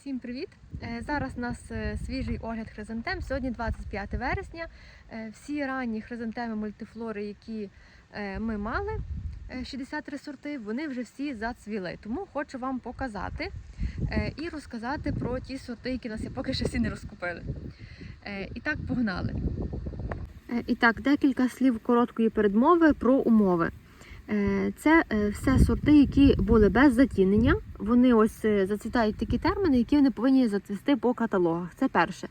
Всім привіт! Е, Зараз у нас е, свіжий огляд хризантем. Сьогодні 25 вересня. Е, Всі ранні хризантеми мультифлори, які ми мали, е, 63 сорти, вони вже всі зацвіли. Тому хочу вам показати і розказати про ті сорти, які нас я поки ще всі не розкупили. І так, погнали. І так, декілька слів короткої передмови про умови. Це все сорти, які були без затінення. Вони ось е, зацвітають такі терміни, які вони повинні зацвісти по каталогах. Це перше.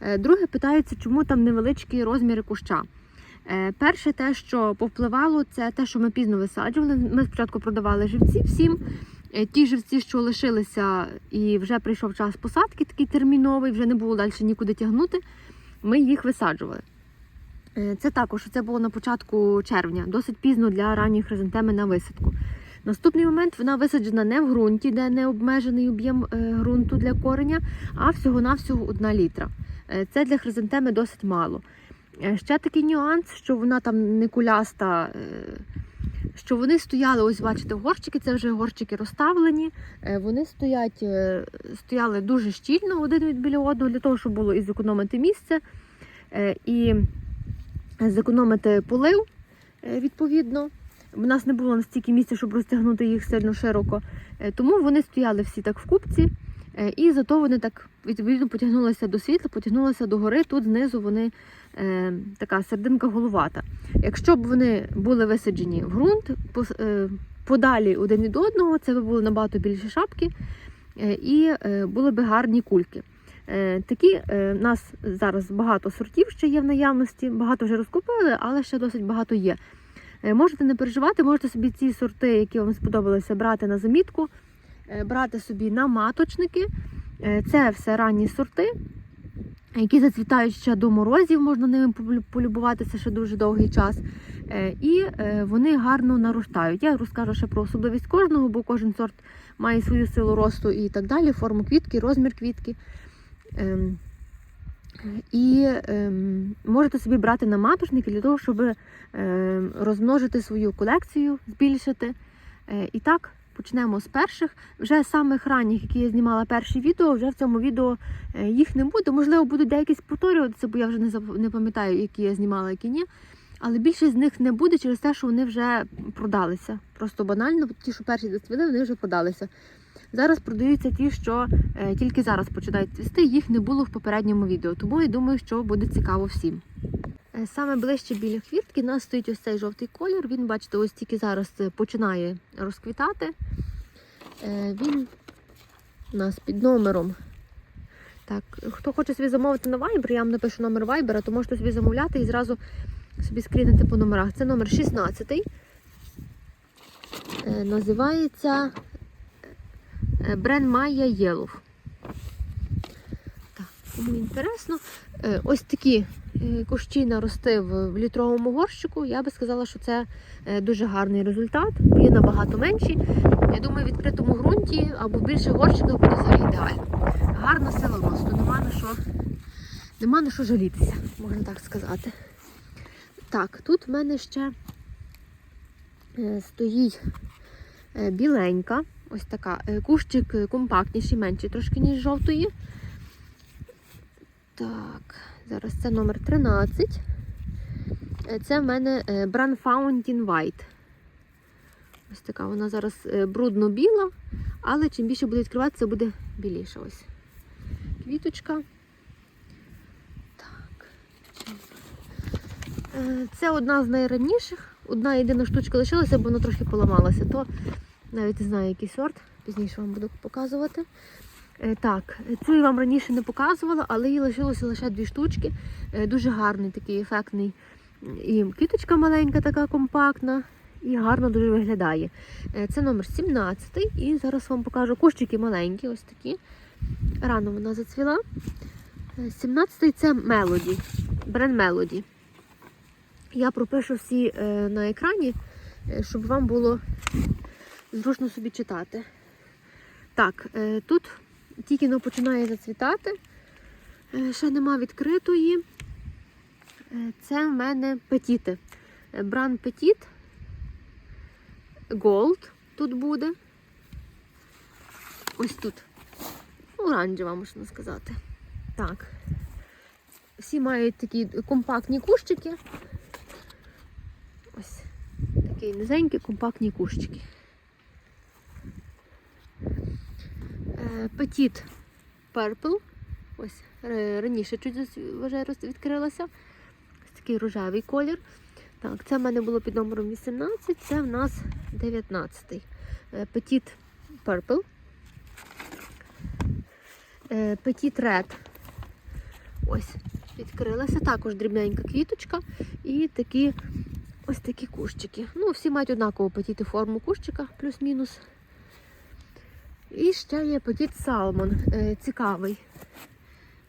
Е, Друге, питається, чому там невеличкі розміри куща. Е, Перше, те, що повпливало, це те, що ми пізно висаджували. Ми спочатку продавали живці всім. Ті живці, що лишилися, і вже прийшов час посадки, такий терміновий, вже не було далі нікуди тягнути. Ми їх висаджували. Це також це було на початку червня, досить пізно для ранньої хризантеми на висадку. Наступний момент вона висаджена не в ґрунті, де не обмежений об'єм е, ґрунту для кореня, а всього-навсього 1 літра. Е, Це для хризантеми досить мало. Е, Ще такий нюанс, що вона там не куляста, що вони стояли, ось бачите, горщики, це вже горщики розставлені. Вони стоять, стояли дуже щільно один від біля одного, для того, щоб було і зекономити місце. І зекономити полив відповідно. У нас не було настільки місця, щоб розтягнути їх сильно широко. Е, Тому вони стояли всі так в купці, е, і зато вони так відповідно потягнулися до світла, потягнулися до гори. Тут знизу вони е, така серединка головата. Якщо б вони були висаджені в ґрунт, е, подалі один від одного, це б були набагато більші шапки і були б гарні кульки. Такі у нас зараз багато сортів ще є в наявності, багато вже розкупили, але ще досить багато є. Е, Можете не переживати, можете собі ці сорти, які вам сподобалися, брати на замітку, е, брати собі на маточники. Е, Це все ранні сорти, які зацвітають ще до морозів, можна ними полюбуватися ще дуже довгий час. І вони гарно наростають. Я розкажу ще про особливість кожного, бо кожен сорт має свою силу росту і так далі, форму квітки, розмір квітки. І ем, можете собі брати на матушники для того, щоб ем, розмножити свою колекцію, збільшити. Е, І так, почнемо з перших. Вже самих ранніх, які я знімала перші відео, вже в цьому відео е, їх не буде. Можливо, будуть деякісь повторюватися, бо я вже не, зап- не пам'ятаю, які я знімала, які ні. Але більшість з них не буде через те, що вони вже продалися. Просто банально, ті, що перші зацвіли, вони вже продалися. Зараз продаються ті, що е, тільки зараз починають цвісти, їх не було в попередньому відео, тому я думаю, що буде цікаво всім. Е, Саме ближче біля квітки у нас стоїть ось цей жовтий колір. Він, бачите, ось тільки зараз е, починає розквітати. Він у нас під номером. Так, хто хоче собі замовити на Viber, я вам напишу номер Viber, то можете собі замовляти і зразу собі скрінити по номерах. Це номер 16. Е, Називається бренд Майя Єлов. Так, кому інтересно. Е, Ось такі е, кущі наростив в літровому горщику. Я би сказала, що це е, дуже гарний результат, є набагато менші. Я думаю, в відкритому ґрунті або в більших горщиках буде взагалі ідеально. Гарна сила росту, нема на що, нема на що жалітися, можна так сказати. Так, тут в мене ще е, стоїть е, біленька, ось така. Е, Кущик е, компактніший, менший трошки, ніж жовтої. Так, зараз це номер 13. Е, Це в мене Brand Fountain White. Ось така вона зараз брудно-біла, але чим більше буде відкриватися, буде біліша. Ось. Квіточка. Так. Це одна з найранніших. Одна єдина штучка лишилася, бо вона трохи поламалася. То навіть не знаю, який сорт. Пізніше вам буду показувати. Е, Так, цю я вам раніше не показувала, але їй лишилося лише дві штучки. Е, Дуже гарний такий ефектний. І квіточка маленька, така компактна, і гарно дуже виглядає. Е, Це номер 17 і зараз вам покажу кущики маленькі, ось такі. Рано вона зацвіла. 17 це Melody, бренд Melody. Я пропишу всі на екрані, щоб вам було зручно собі читати. Так, е, тут тільки воно починає зацвітати. Е, Ще нема відкритої. Е, Це в мене петіти. Бран Петіт. Gold тут буде. Ось тут. оранжева, можна сказати. Так. Всі мають такі компактні кущики. Ось такі низенькі компактні кущики. Е, Petit Purple. Ось раніше чуть вже відкрилася. Ось такий рожевий колір. Так, це в мене було під номером 18, це в нас 19. Е, Petit Purple. Е, Petit Red. Ось, відкрилася. Також дрібненька квіточка і такі ось такі кущики. Ну, всі мають однаково петіти форму кущика, плюс-мінус. І ще є Petit Salmon. Е, Цікавий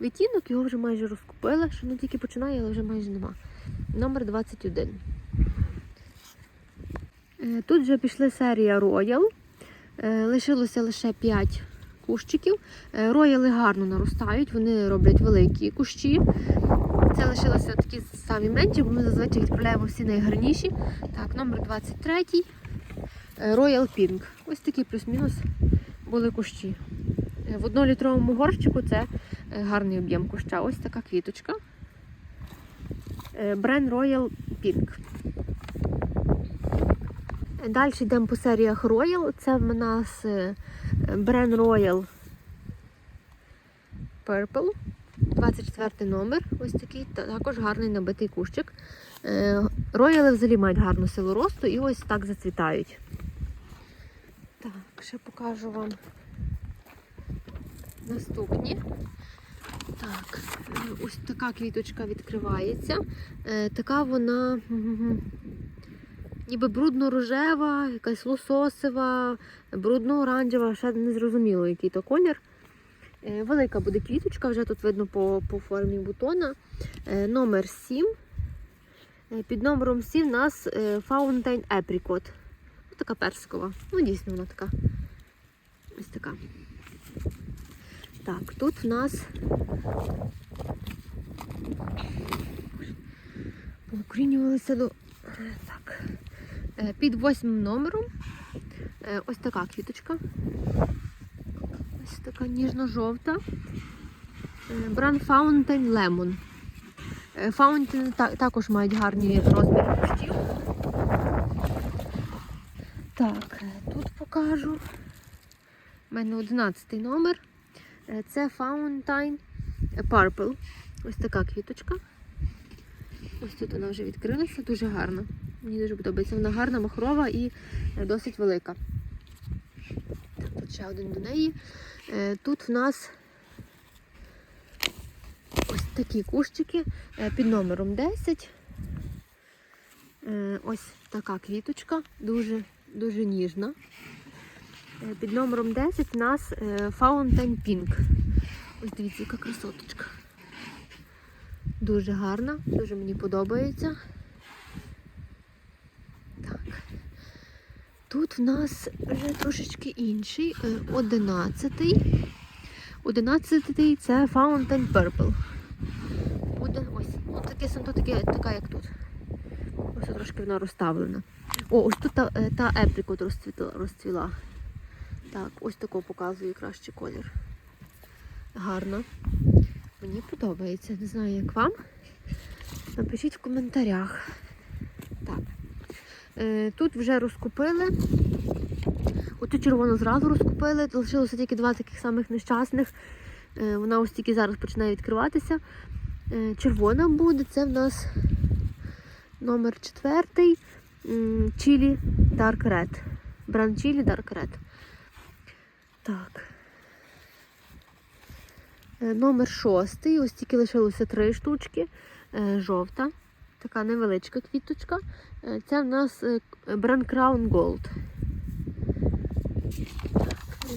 відтінок, його вже майже розкупили, що не тільки починає, але вже майже нема. Номер 21. Е, Тут вже пішли серія Royal. Е, Лишилося лише 5 кущиків. Рояли гарно наростають, вони роблять великі кущі. Це лишилося такі самі менші, бо ми зазвичай відправляємо всі найгарніші. Так, номер 23. Е, Royal Pink. Ось такі плюс-мінус були кущі. Е, В однолітровому горщику це е, гарний об'єм куща. Ось така квіточка. Е, Бренд Royal Pink. Далі йдемо по серіях Royal. Це в нас е, бренд Royal Purple. 24 номер. Ось такий та- також гарний набитий кущик. Е, Рояли взагалі мають гарну силу росту і ось так зацвітають. Ще покажу вам наступні. Так, ось така квіточка відкривається. Е, Така вона ніби брудно-рожева, якась лососева, брудно-оранжева, ще не зрозуміло, який то колір. Е, Велика буде квіточка, вже тут видно по, по формі бутона. Е, Номер 7. Е, Під номером 7 у нас Fountain Apricot. Ось така персикова. Ну, дійсно, вона така. Ось така. Так, тут в нас Укорінювалися до. Так. Е, Під восьмим номером. е, Ось така квіточка. Ось така ніжно-жовта. Е, Бренд Fountain Lemon. Е, Fountain також мають гарні розміри кущів. Так, е, тут покажу. У мене 11 номер. Е, Це Fountain Purple. Ось така квіточка. Ось тут вона вже відкрилася, дуже гарна. Мені дуже подобається. Вона гарна, махрова і е, досить велика. Так, тут ще один до неї. Тут в нас ось такі кущики під номером 10. Е, Ось така квіточка, дуже, дуже ніжна. Е, Під номером 10 в нас е, Fountain Pink. Ось дивіться, яка красоточка. Дуже гарна, дуже мені подобається. Так. Тут в нас вже трошечки інший. е, Одинадцятий. Одинадцятий це Fountain Purple. Ось. Ну, таке сам така, як тут. Ось трошки вона розставлена. О, ось тут та, е, та еприкот розцвіла. Так, ось таку показую краще колір. Гарно. Мені подобається. Не знаю, як вам. Напишіть в коментарях. Так. Е, тут вже розкупили. Оту червону зразу розкупили. Лишилося тільки два таких самих нещасних. Е, вона ось тільки зараз починає відкриватися. Е, червона буде, це в нас номер четвертий. Чілі Dark Red. Бренд Чілі Dark Red. Так. Е, Номер шостий. Ось тільки лишилося три штучки. Е, Жовта. Така невеличка квіточка. Е, Це в нас бренд Crown Gold.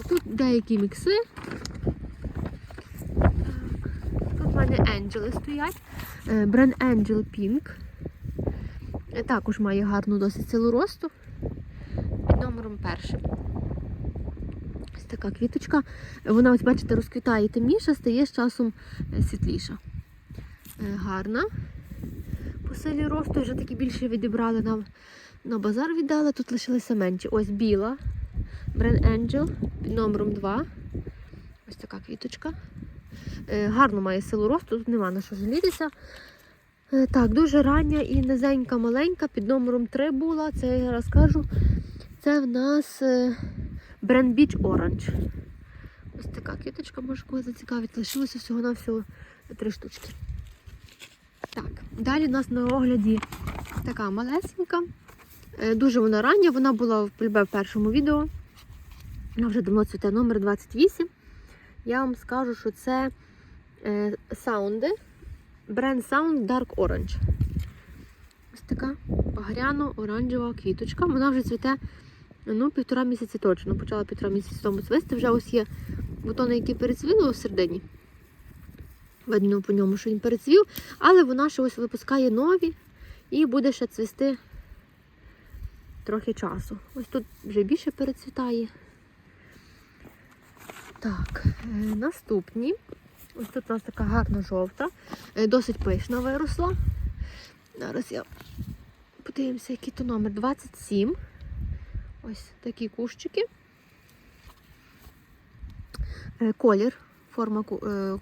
Тут деякі мікси. Тут в мене Angeli стоять. Бренд Angel Pink. Е, Також має гарну досить силу росту. Під номером першим. Ось така квіточка. Вона, ось бачите, розквітає темніша, стає з часом е, світліша. Е, Гарна. По силі росту вже такі більше відібрали на, на базар віддали. Тут лишилися менші. Ось біла. Бренд Angel під номером 2. Ось така квіточка. Гарно має силу росту, тут нема на що жалітися. Е, так, дуже рання і низенька маленька, під номером 3 була, це я розкажу. Це в нас е, Brand Beach Orange. Ось така квіточка, може когось зацікавить. Лишилося всього на всього три штучки. Так, далі у нас на огляді така малесенька. Е, Дуже вона рання, вона була в полюбе в першому відео. Вона вже давно цвіте номер 28. Я вам скажу, що це е, саунди. Бренд Sound Dark Orange. Ось така багряно-оранжева квіточка. Вона вже цвіте ну, півтора місяці точно. Почала півтора місяці тому цвісти. Вже ось є бутони, які перецвіли у середині. Видно по ньому, що він перецвів, але вона ще ось випускає нові і буде ще цвісти трохи часу. Ось тут вже більше перецвітає. Так, е, наступні. Ось тут у нас така гарна жовта, е, досить пишна виросла. Зараз я подивимося, який то номер 27. Ось такі кущики. Е, Колір, форма е,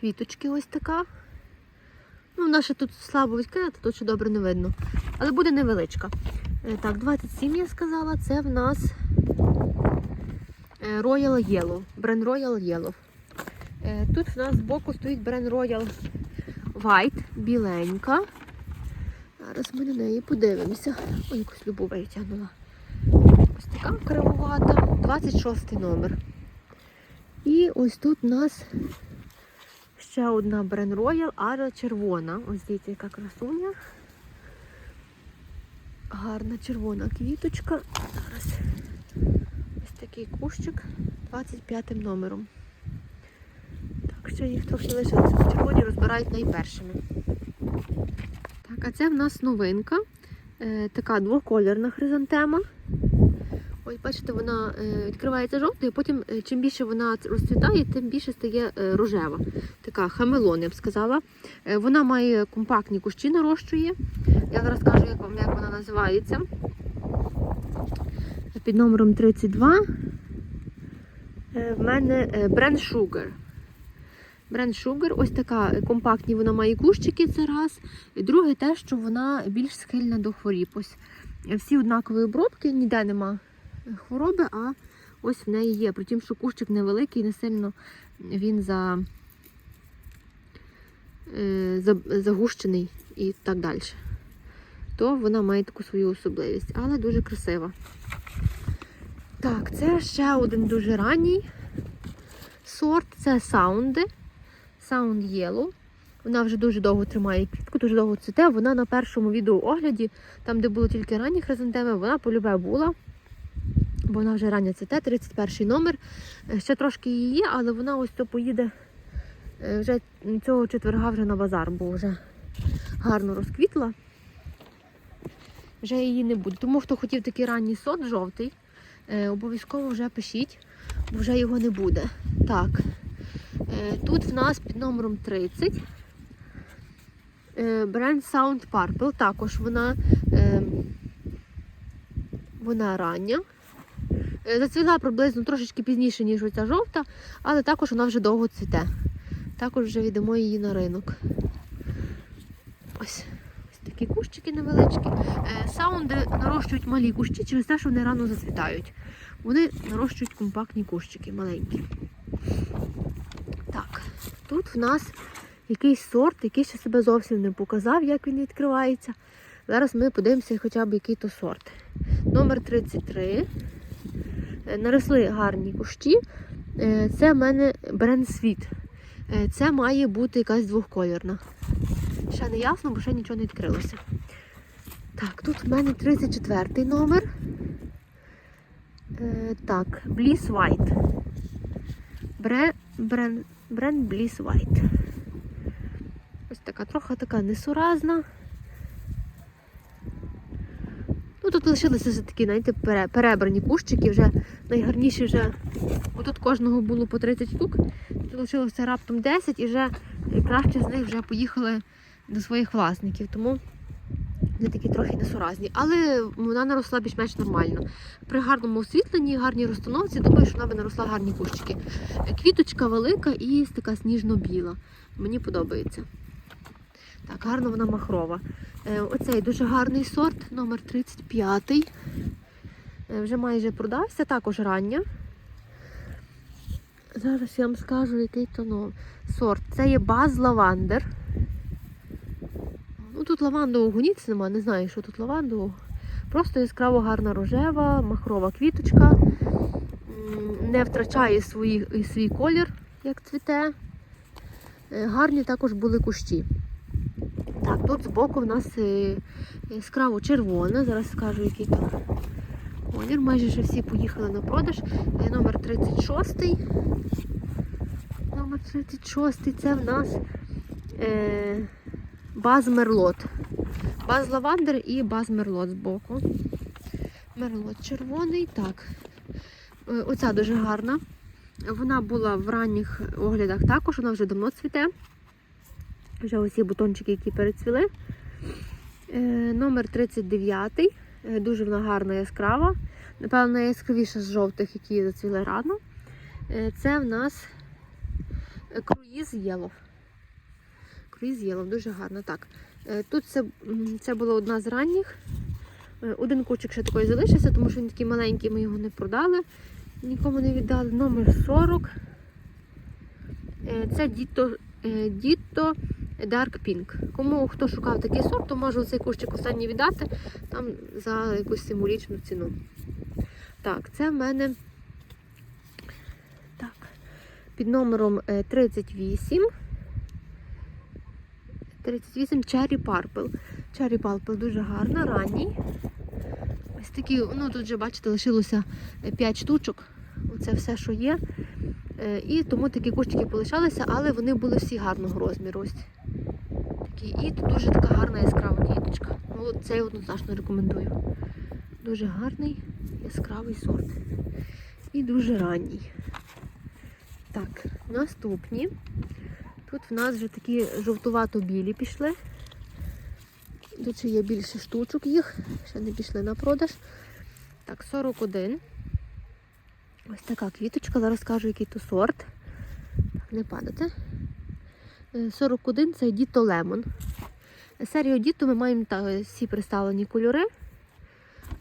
квіточки ось така. Ну, ще тут слабо відкрита, тут ще добре не видно. Але буде невеличка. Так, 27 я сказала, це в нас Royal Yellow. Бренд Royal Yellow. Е, Тут в нас збоку стоїть бренд Royal White, біленька. Зараз ми на неї подивимося. Ой, якусь любу витягнула. Ось така кривувата, 26 номер. І ось тут у нас ще одна бренд Royal, ара червона. Ось дивіться, яка красуня. Гарна червона квіточка. Зараз ось такий кущик 25 номером. Ще їх трохи лишилося. Червоні розбирають найпершими. Так, а це в нас новинка. Е, така двокольорна хризантема. Ось, бачите, вона е, відкривається жовтою, потім, е, чим більше вона розцвітає, тим більше стає рожева. Така хамелон, я б сказала. Вона має компактні кущі, нарощує. Я зараз скажу, як, вам- як вона називається. Під номером 32 е, в мене бренд Sugar. Бренд Sugar, ось така компактні вона має кущики, це раз. І друге те, що вона більш схильна до хворіб. Ось е, всі однакові обробки, ніде нема хвороби, а ось в неї є. Притім, що кущик невеликий, не сильно він е, за, загущений і так далі. То вона має таку свою особливість, але дуже красива. Так, це ще один дуже ранній сорт, це саунди. Sound Yellow. Вона вже дуже довго тримає квітку, дуже довго цвіте. Вона на першому відеоогляді, там, де було тільки ранні хризантеми, вона полюбе була. Бо вона вже рання цвіте, 31 номер. Е, Ще трошки її є, але вона ось то поїде е, вже цього четверга вже на базар, бо вже гарно розквітла. Вже її не буде. Тому хто хотів такий ранній сорт жовтий, е, обов'язково вже пишіть, бо вже його не буде. Так. Е, Тут в нас під номером 30 е, бренд Sound Purple. Також вона, е, вона рання. Зацвіла приблизно трошечки пізніше, ніж оця жовта, але також вона вже довго цвіте. Також вже віддамо її на ринок. Ось, ось такі кущики невеличкі. Саунди нарощують малі кущі через те, що вони рано зацвітають. Вони нарощують компактні кущики маленькі. Тут в нас якийсь сорт, який ще себе зовсім не показав, як він відкривається. Зараз ми подивимося хоча б який то сорт. Номер 33. Е, Наросли гарні кущі. Е, Це в мене бренд світ. Е, Це має бути якась двохколірна. Ще не ясно, бо ще нічого не відкрилося. Так, тут в мене 34 номер. Так, Bliss White. Бре, бренд, бренд Bliss White. Ось така, трохи така несуразна. Ну, тут лишилися вже такі, знаєте, перебрані кущики, вже найгарніші вже. Отут кожного було по 30 штук. Тут лишилося раптом 10 і вже краще з них вже поїхали до своїх власників. Тому Вони такі трохи несуразні, але вона наросла більш-менш нормально. При гарному освітленні, гарній розстановці, думаю, що вона би наросла гарні кущики. Квіточка велика і така сніжно-біла. Мені подобається. Так, гарно вона махрова. Е, Оцей дуже гарний сорт, номер 35. Е, Вже майже продався, також рання. Зараз я вам скажу, який то ну, сорт. Це є баз лавандер. Тут лавандового гуніць нема, не знаю, що тут лавандового. Просто яскраво гарна рожева, махрова квіточка. Не втрачає свої, свій колір, як цвіте. Е, Гарні також були кущі. Так, тут збоку в нас е, яскраво червона. Зараз скажу, який то колір. Майже вже всі поїхали на продаж. Е, Номер 36. Номер 36 це в нас баз мерлот. Баз лавандер і баз мерлот збоку. Мерлот червоний. Так. Е, Оця дуже гарна. Вона була в ранніх оглядах також, вона вже давно цвіте. Вже усі бутончики, які перецвіли. Е, номер 39. Е, дуже вона гарна яскрава. Напевно, найяскравіша з жовтих, які зацвіли рано. Це в нас круїз Єлов. Круїз Єлов, дуже гарно. Так. Е, Тут це, це була одна з ранніх. Е, Один кучик ще такий залишився, тому що він такий маленький, ми його не продали, нікому не віддали. Номер 40. Е, Це Діто, Діто Dark Pink. Кому хто шукав такий сорт, то може цей кущик останній віддати там за якусь символічну ціну. Так, це в мене так, під номером е, 38. 38 Cherry Purple. Cherry Purple дуже гарна, ранній. Ось такі, ну тут вже, бачите, лишилося 5 штучок. Оце все, що є. Е, І тому такі кущики полишалися, але вони були всі гарного розміру. Такі. І тут дуже така гарна яскрава квіточка. Ну, це я однозначно рекомендую. Дуже гарний яскравий сорт. І дуже ранній. Так, наступні. Тут в нас вже такі жовтувато-білі пішли. Тут ще є більше штучок їх, ще не пішли на продаж. Так, 41. Ось така квіточка, зараз скажу, який то сорт. Так, не падати. Е, 41 це Діто Лемон. Серію Діто ми маємо та, всі представлені кольори,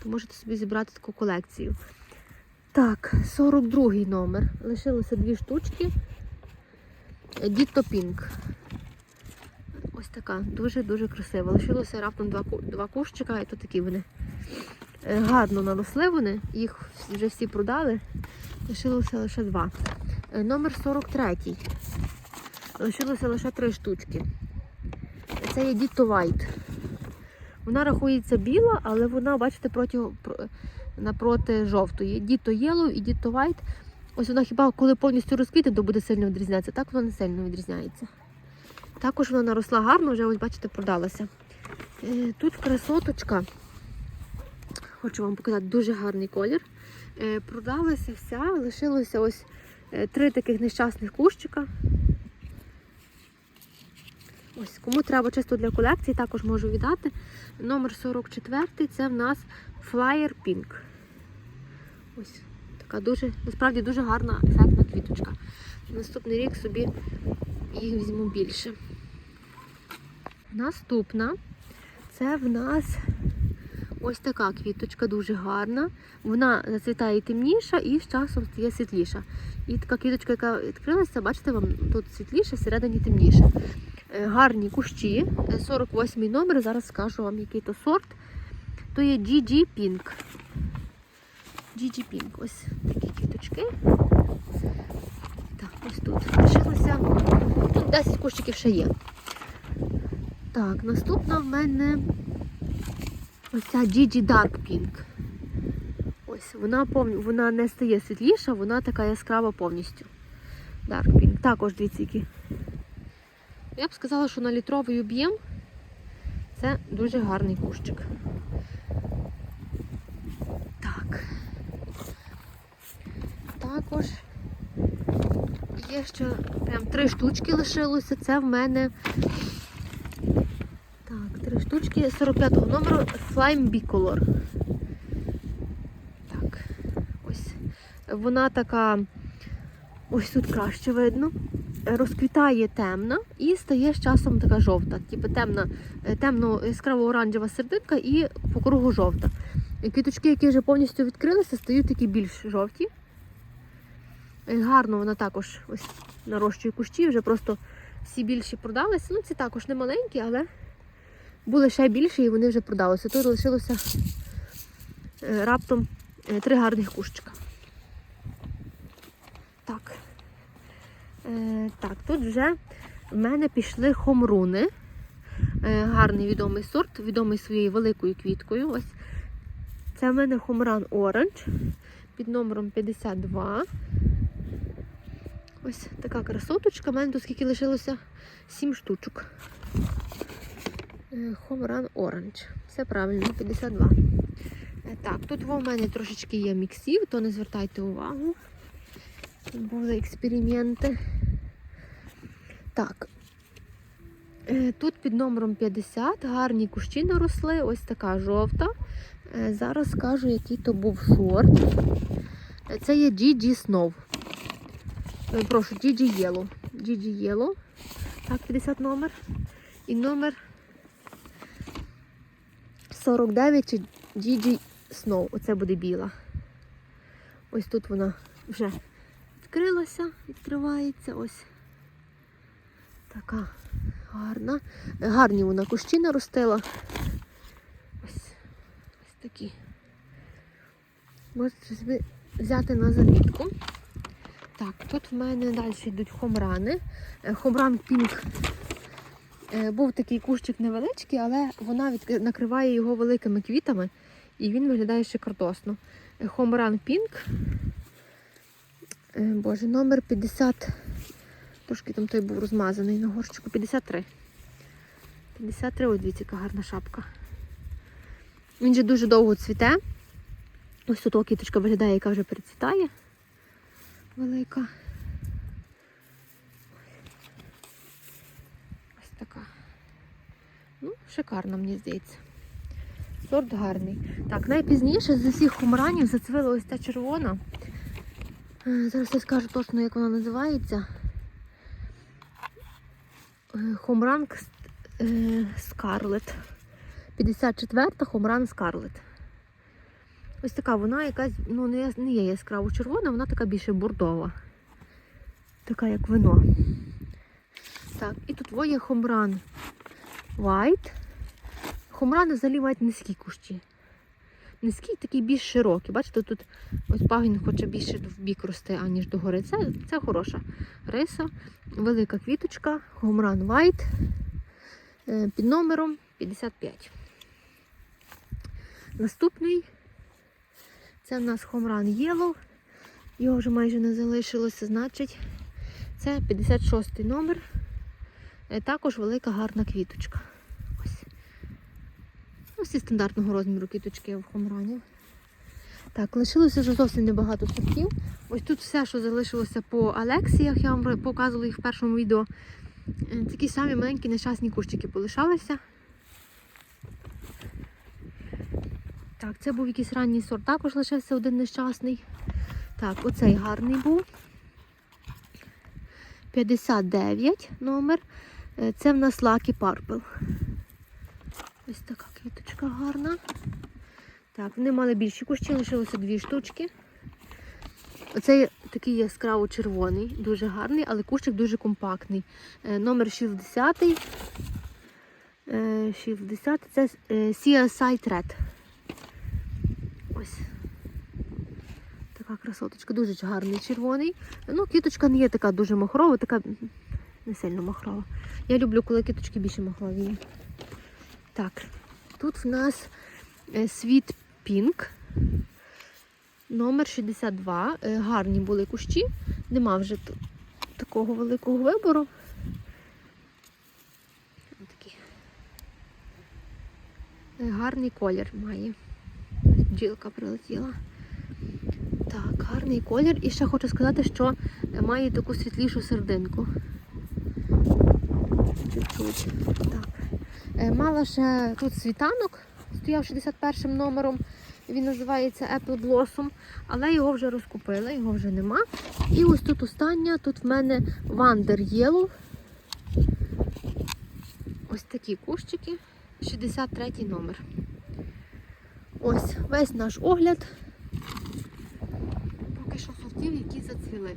то можете собі зібрати таку колекцію. Так, 42 номер. Лишилося дві штучки. Діто Пінк. Ось така, дуже-дуже красива. Лишилося раптом два, два кущика, і то такі вони. Е, Гарно наросли вони, їх вже всі продали. Лишилося лише два. Е, Номер 43. Лишилося лише три штучки. Це є Діто White. Вона рахується біла, але вона, бачите, проти, напроти жовтої. Діто Yellow і Діто White. Ось вона хіба коли повністю розквітне, то буде сильно відрізнятися. Так вона не сильно відрізняється. Також вона наросла гарно, вже ось бачите, продалася. Е, Тут красоточка. Хочу вам показати дуже гарний колір. Е, Продалася вся, лишилося ось е, три таких нещасних кущика. Ось, кому треба чисто для колекції, також можу віддати. Номер 44 це в нас Flyer Pink. Ось така дуже, насправді дуже гарна ефектна квіточка. Наступний рік собі їх візьму більше. Наступна це в нас ось така квіточка, дуже гарна. Вона зацвітає темніша і з часом стає світліша. І така квіточка, яка відкрилася, бачите, вам тут світліше, всередині темніше. Е, Гарні кущі, е, 48 номер, зараз скажу вам, який то сорт. То є GG Pink. GG Pink. Ось такі квіточки. Так, ось тут лишилося. Тут 10 кущиків ще є. Так, наступна в мене ось ця GG Dark Pink. Ось, вона вона не стає світліша, вона така яскрава повністю. Dark Pink. Також дивіться, які. Я б сказала, що на літровий об'єм це дуже гарний кущик. Так. Також є ще прям три штучки лишилося. Це в мене. Так, три штучки 45-го номеру Slime Bicolor. Так, ось. Вона така, ось тут краще видно. Розквітає темна і стає з часом така жовта. Типу темна, е, темно яскраво оранжева серединка і по кругу жовта. Квіточки, які вже повністю відкрилися, стають такі більш жовті. Гарно вона також ось нарощує кущі, вже просто всі більші продалися. Ну, ці також не маленькі, але були ще більші і вони вже продалися. Тут лишилося е, раптом е, три гарних кущика. Так. Е, так, тут вже в мене пішли хомруни. Гарний відомий сорт, відомий своєю великою квіткою. Ось. Це в мене хомран оранж під номером 52. Ось така красоточка. У мене тут скільки лишилося 7 штучок. Е, Хомран оранж. Все правильно, 52. Е, Так, тут в мене трошечки є міксів, то не звертайте увагу. Були експерименти. Так. Е, Тут під номером 50 гарні кущі наросли, ось така жовта. Е, Зараз скажу, який то був сорт. Е, Це є GG Snow. Е, Прошу, GG Yellow. GG Yellow. Так, 50 номер. І номер 49 чи GG Snow. Оце буде біла. Ось тут вона вже відкрилася, відкривається. Ось така гарна. Гарні вона кущі наростила. Ось, ось такі. Можете взяти на замітку. Так, тут в мене далі йдуть хомрани. Е, Хомран Пінк е, був такий кущик невеличкий, але вона накриває його великими квітами і він виглядає шикардосно. Е, Хомран Пінк. Боже, номер 50. Трошки там той був розмазаний на горщику. 53. 53, ось дивіться, яка гарна шапка. Він же дуже довго цвіте. Ось тут кіточка виглядає, яка вже перецвітає. Велика. Ось така. Ну, шикарно, мені здається. Сорт гарний. Так, найпізніше з усіх хумранів зацвіла ось ця червона. Е, Зараз я скажу точно, як вона називається. Е, Скарлет. 54-та Хомран Скарлет. Ось така вона якась, ну не, не є яскраво червона, вона така більше бордова. Така як вино. Так, і тут є хомран White. Хомрани взагалі мають низькі кущі. Низький такий більш широкий. Бачите, тут ось пагін хоче більше в бік рости, аніж догори. Це, це хороша риса, велика квіточка, хомран White е, під номером 55. Наступний це в нас хомран Yellow. Його вже майже не залишилося, значить, це 56 номер. Е, Також велика гарна квіточка. Ось. Ось і стандартного розміру квіточки в хомрані. Так, лишилося вже зовсім небагато сортів. Ось тут все, що залишилося по Алексіях, я вам показувала їх в першому відео. Е, Такі самі маленькі нещасні кущики полишалися. Так, це був якийсь ранній сорт, також лишився один нещасний. Так, оцей гарний був. 59 номер. Е, Це в нас Lucky Purple. Ось така квіточка гарна. Так, вони мали більші кущі, лишилося дві штучки. Оцей такий яскраво червоний, дуже гарний, але кущик дуже компактний. Е, Номер 60. Е, 60 це е, CSI Red. Ось. Така красоточка, дуже гарний червоний. Ну, квіточка не є така дуже махрова, така не сильно махрова. Я люблю, коли квіточки більше махрові. Так, тут в нас е, світ Пінк. Номер 62. Е, Гарні були кущі. Нема вже такого великого вибору. Е, Гарний колір має. Бджілка прилетіла. Так, гарний колір. І ще хочу сказати, що має таку світлішу. Чуть-чуть. Так. Е, Мала ще тут світанок, стояв 61 номером. Він називається Apple Blossom, але його вже розкупили, його вже нема. І ось тут остання, тут в мене Wonder Yellow. Ось такі кущики, 63 номер. Ось весь наш огляд. Поки що сортів, які зацвіли.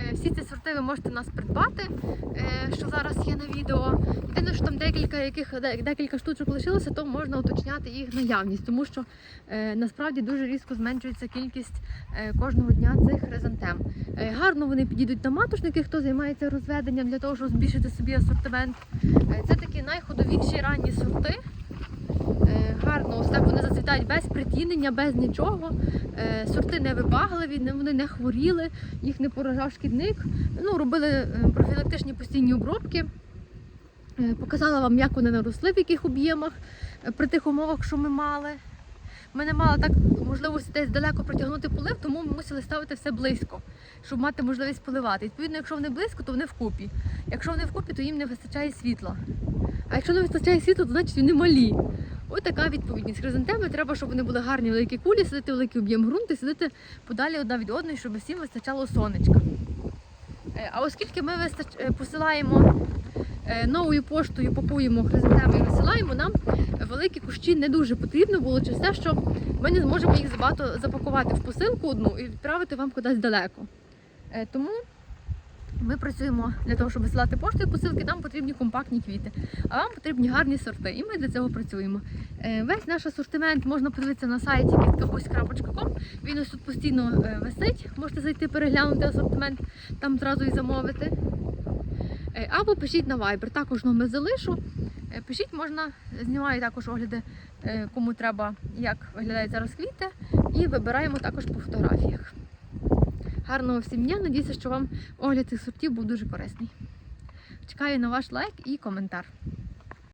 Е, Всі ці сорти ви можете нас придбати, е, що зараз є на відео. Єдине, що там декілька яких декілька штучок лишилося, то можна уточняти їх наявність, тому що е, насправді дуже різко зменшується кількість кожного дня цих хризантем. Гарно вони підійдуть на матушники, хто займається розведенням для того, щоб збільшити собі асортимент. Це такі найходовіші ранні сорти. Е, гарно, ось так вони зацвітають без притінення, без нічого. Е, сорти не вибагливі, вони не хворіли, їх не поражав шкідник. Ну, робили е, профілактичні постійні обробки. Показала вам, як вони наросли, в яких об'ємах, при тих умовах, що ми мали. Ми не мали так можливості десь далеко протягнути полив, тому ми мусили ставити все близько, щоб мати можливість поливати. Відповідно, якщо вони близько, то вони вкупі. Якщо вони вкупі, то їм не вистачає світла. А якщо не вистачає світла, то значить вони малі. Ось така відповідність. Хризантеми треба, щоб вони були гарні великі кулі, сидити великий об'єм ґрунту, сидити подалі одна від одної, щоб всім вистачало сонечка. Е, А оскільки ми е, посилаємо е, новою поштою, пакуємо хризантеми і висилаємо, нам великі кущі не дуже потрібно було через те, що ми не зможемо їх забагато запакувати в посилку одну і відправити вам кудись далеко. Тому ми працюємо для того, щоб висилати поштою посилки, нам потрібні компактні квіти, а вам потрібні гарні сорти, і ми для цього працюємо. Е, Весь наш асортимент можна подивитися на сайті kwitkabусь.com. Він ось тут постійно е, висить. Можете зайти переглянути асортимент, там зразу і замовити. Е, Або пишіть на Viber, також номер залишу. Пишіть, можна, знімаю також огляди, кому треба, як виглядають зараз квіти, і вибираємо також по фотографіях. Гарного всім дня, надіюся, що вам огляд цих сортів був дуже корисний. Чекаю на ваш лайк і коментар.